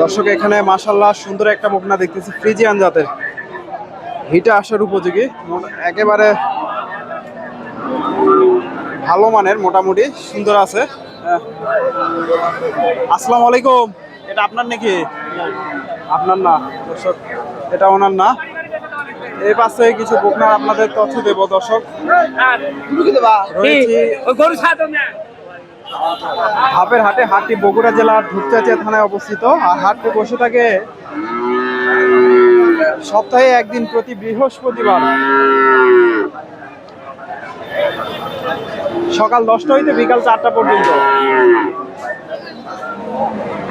দর্শক এখানে মাশাল্লাহ সুন্দর একটা বকনা দেখতেছি ফ্রিজিয়ান জাতের। হিটে আসার উপযোগী একেবারে ভালো মানের মোটামুটি সুন্দর আছে। আসসালামু আলাইকুম। এটা আপনার নাকি? আপনার না দর্শক এটা ওনার না। এই পাশে কিছু বকনা আপনাদের তথ্য দেব দর্শক। রয়েছি হাপের হাটে হাটটি বগুড়া জেলার ধূপচাচিয়া থানায় অবস্থিত। আর হাটটি বসে থাকে সপ্তাহে একদিন প্রতি বৃহস্পতিবার। সকাল দশটা হইতে বিকাল চারটা পর্যন্ত।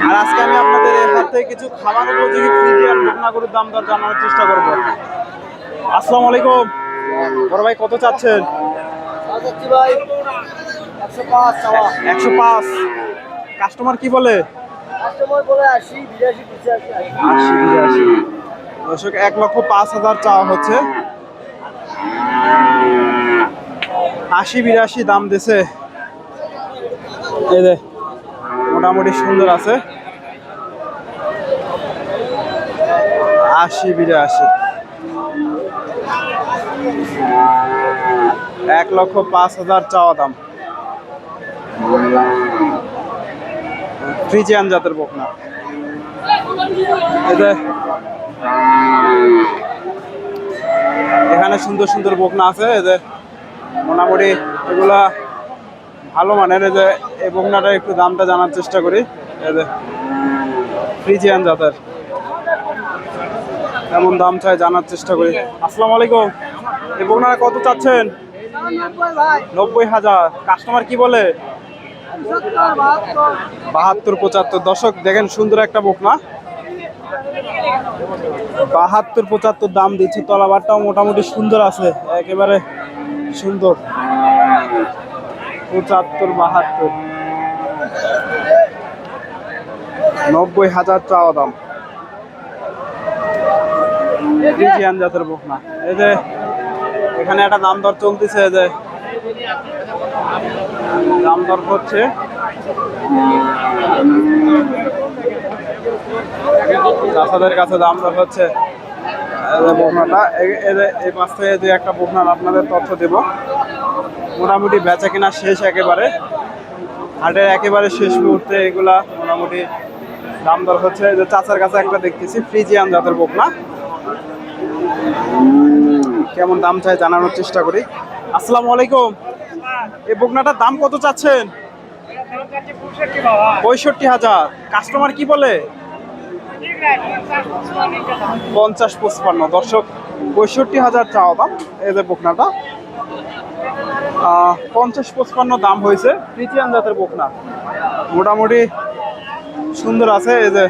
আর আজকে আমি আপনাদের এর হাত থেকে কিছু খাবার উপযোগী ফ্রিজিয়ান বকনাগরুর দাম দর জানানোর চেষ্টা করব। আসসালামু আলাইকুম। বড় ভাই, কত চাচ্ছেন? একশো পাঁচ কাস্টমার কি বলে? দর্শক এক লক্ষ পাঁচ হাজার চাওয়া হচ্ছে। আশি বিরাশি দাম দিছে। এই যে মোটামুটি সুন্দর আছে। আশি বিরাশি। এক লক্ষ পাঁচ হাজার চাওয়া দাম। ফ্রিজিয়ান জাতের বকনা। এখানে সুন্দর সুন্দর বকনা আছে যে, মোটামুটি এগুলা ভালো মানের যে, এই বকনাটা একটু দামটা জানার চেষ্টা করি যে ফ্রিজিয়ান জাতের। কেমন দাম চাই জানার চেষ্টা করি। আসসালামু আলাইকুম। এই বকনাটা কত চাচ্ছেন? নব্বই হাজার। কাস্টমার কি বলে? বাহাত্তর, পঁচাত্তর। দশক দেখেন সুন্দর একটা বকনা বাহাত্তর, পঁচাত্তর দাম দিচ্ছে, তলাবারটাও মোটামুটি সুন্দর আছে, একেবারে সুন্দর। পঁচাত্তর, বাহাত্তর। নব্বই হাজার চাওয়া দাম। জাতের বকনা এই যে এখানে একটা দাম দর চলতেছে যে দাম দর করছে। চাষাদের কাছে দাম দর হচ্ছে। বকনাটা, এই- পাশ থেকে যে একটা বকনার আপনাদের তথ্য দেব। মোটামুটি বেচা কেনা শেষ একেবারে। হাটের একেবারে শেষ মুহূর্তে এগুলা মোটামুটি দাম দর হচ্ছে। যে চাচার কাছে একটা দেখতেছি, ফ্রিজিয়ান জাতের বকনা। কেমন দাম চাই জানানোর চেষ্টা করি। আসসালামু আলাইকুম। এই বকনাটার দাম কত চাচ্ছেন? পঁয়ষট্টি হাজার। কাস্টমার কি বলে? পঞ্চাশ পঁচপান্ন। দর্শক, পঁয়ষট্টি হাজার চাওয়া দাম এই যে বকনাটা। পঞ্চাশ পঁচপান্ন দাম হয়েছে ফ্রিজিয়ান জাতের বকনা। মোটামুটি সুন্দর আছে এই যে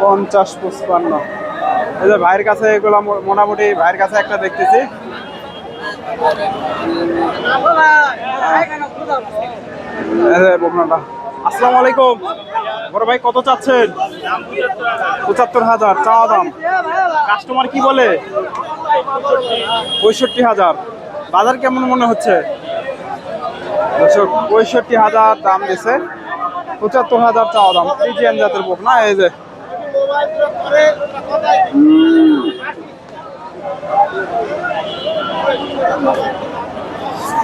পঞ্চাশ পঁচপান্ন। এই যে ভাইয়ের কাছে এগুলো মোটামুটি ভাইয়ের কাছে একটা দেখতেছি। আসসালামু আলাইকুম। বড় ভাই কত চাচ্ছেন? পঁচাত্তর হাজার চাওয়া দাম। কাস্টমার কি বলে? পঁয়ষট্টি হাজার। বাজার কেমন মনে হচ্ছে? পঁয়ষট্টি হাজার দাম দিছে। পঁচাত্তর হাজার চাওয়া দাম। ফ্রিজিয়ান জাতের বুক না এই যে?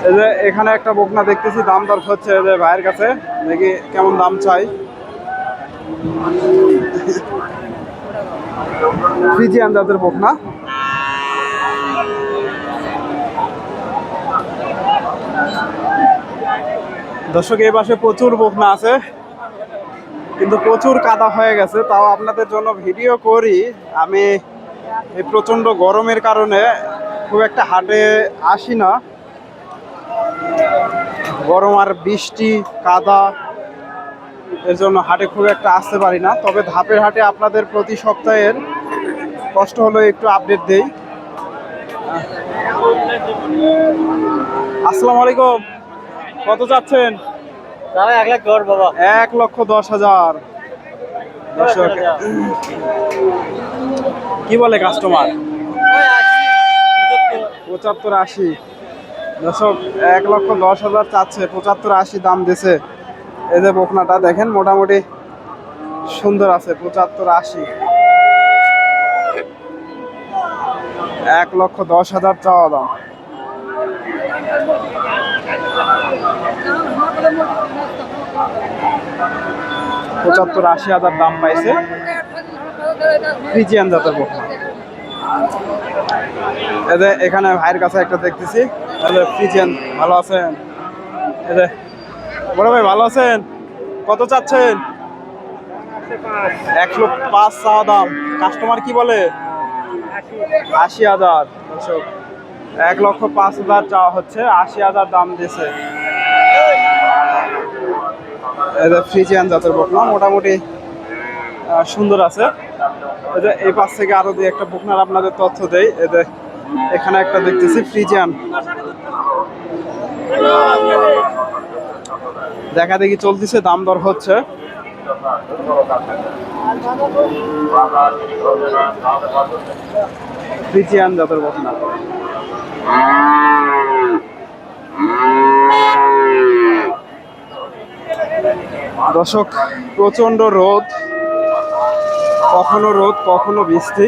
এই যে এখানে একটা বকনা দেখতেছি, দাম দর হচ্ছে যে ভাইয়ের কাছে, দেখি কেমন দাম চাই। ফ্রিজিয়ান জাতের বকনা। দর্শক, এই পাশে প্রচুর বকনা আছে, কিন্তু প্রচুর কাদা হয়ে গেছে, তাও আপনাদের জন্য ভিডিও করি। আমি এই প্রচণ্ড গরমের কারণে খুব একটা হাটে আসি না। গরম আর বৃষ্টি কাদা এর জন্য হাটে খুব একটা আসতে পারি না। তবে ধাপের হাটে আপনাদের প্রতি সপ্তাহের কষ্ট হলো একটু আপডেট দেই। আসসালামু আলাইকুম। কত চাচ্ছেন এক লাখ দশ বাবা। এক লক্ষ দশ হাজার। কি বলে কাস্টমার পঁচাত্তর আশি। দর্শক, এক লক্ষ দশ হাজার চাচ্ছে, পঁচাত্তর আশি দাম দিছে। এই যে বকনাটা দেখেন, মোটামুটি সুন্দর আছে, পঁচাত্তর আশি। এক লক্ষ দশ হাজার চাওয়া দাম। পঁচাত্তর আশি হাজার দাম পাইছে। ফ্রিজিয়ান জাতের বকনা। এদের এখানে ভাইয়ের কাছে একটা দেখতেছি। এদের ফ্রিজিয়ান, ভালো আছেন? এদের বড় ভাই ভালো আছেন? কত চাচ্ছেন? একশো পাঁচ চাওয়া দাম। কাস্টমার কি বলে? আশি হাজার। এক লক্ষ পাঁচ হাজার চাওয়া হচ্ছে, আশি হাজার দাম দিয়েছে। ফ্রিজিয়ান জাতের বকনা, মোটামুটি সুন্দর আছে। এদের এই পাশ থেকে আরও দুই একটা বকনার আপনাদের তথ্য দেই। এদের এখানে একটা দেখতেছি ফ্রিজিয়ান দেখা দেখি চলতেছে, দাম দর হচ্ছে। ফ্রিজিয়ান জাতের বকনা দর্শক প্রচণ্ড রোদ। কখনো রোদ কখনো বৃষ্টি।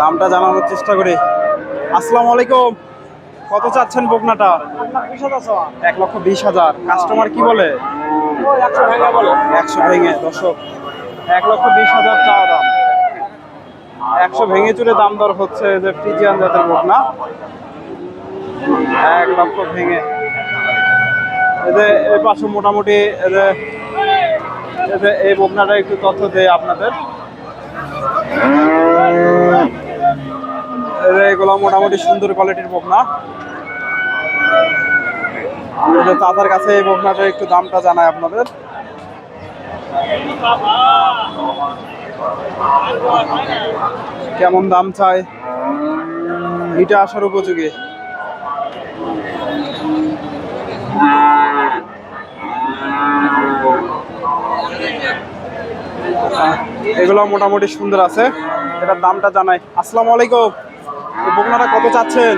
দামটা জানানোর চেষ্টা করি। আসসালামু আলাইকুম। কত চাচ্ছেন বকনাটা? এক লক্ষ বিশ হাজার। কাস্টমার কি বলে? একশো ভেঙে দর্শক, এক লক্ষ বিশ হাজার চাওয়া দাম। একশো ভেঙে চুরে দাম দর হচ্ছে যে ফ্রিজিয়ান জাতের বকনা। এক লক্ষ ভেঙে। এদের এর পাশে মোটামুটি এদের এদের এই বকনাটা একটু তথ্য দেয় আপনাদের। এগুলো মোটামুটি সুন্দর কোয়ালিটির বকনা। চাচার কাছে এই একটু দামটা জানাই আপনাদের। কেমন দাম চায় এটা আসার উপযোগী। এগুলো মোটামুটি সুন্দর আছে। এটার দামটা জানাই। আসসালামু আলাইকুম। বকনাটা কত চাচ্ছেন?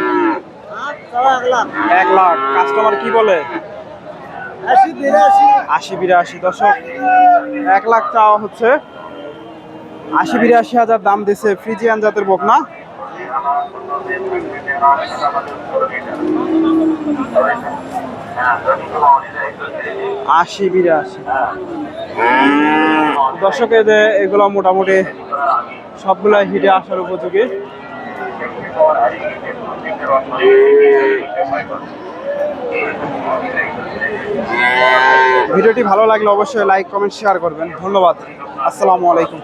এক লাখ। কাস্টমার কি বলে? আশি বিরাশি। দশক এক লাখ চাওয়া হচ্ছে। আশি বিরাশি হাজার দাম দিছে ফ্রিজিয়ান জাতের বকনা। আশি বিরাশি। দর্শকে যে এগুলো মোটামুটি সবগুলাই হিটে আসার উপযোগী। ভিডিওটি ভালো লাগলে অবশ্যই লাইক কমেন্ট শেয়ার করবেন। ধন্যবাদ। আসসালামু আলাইকুম।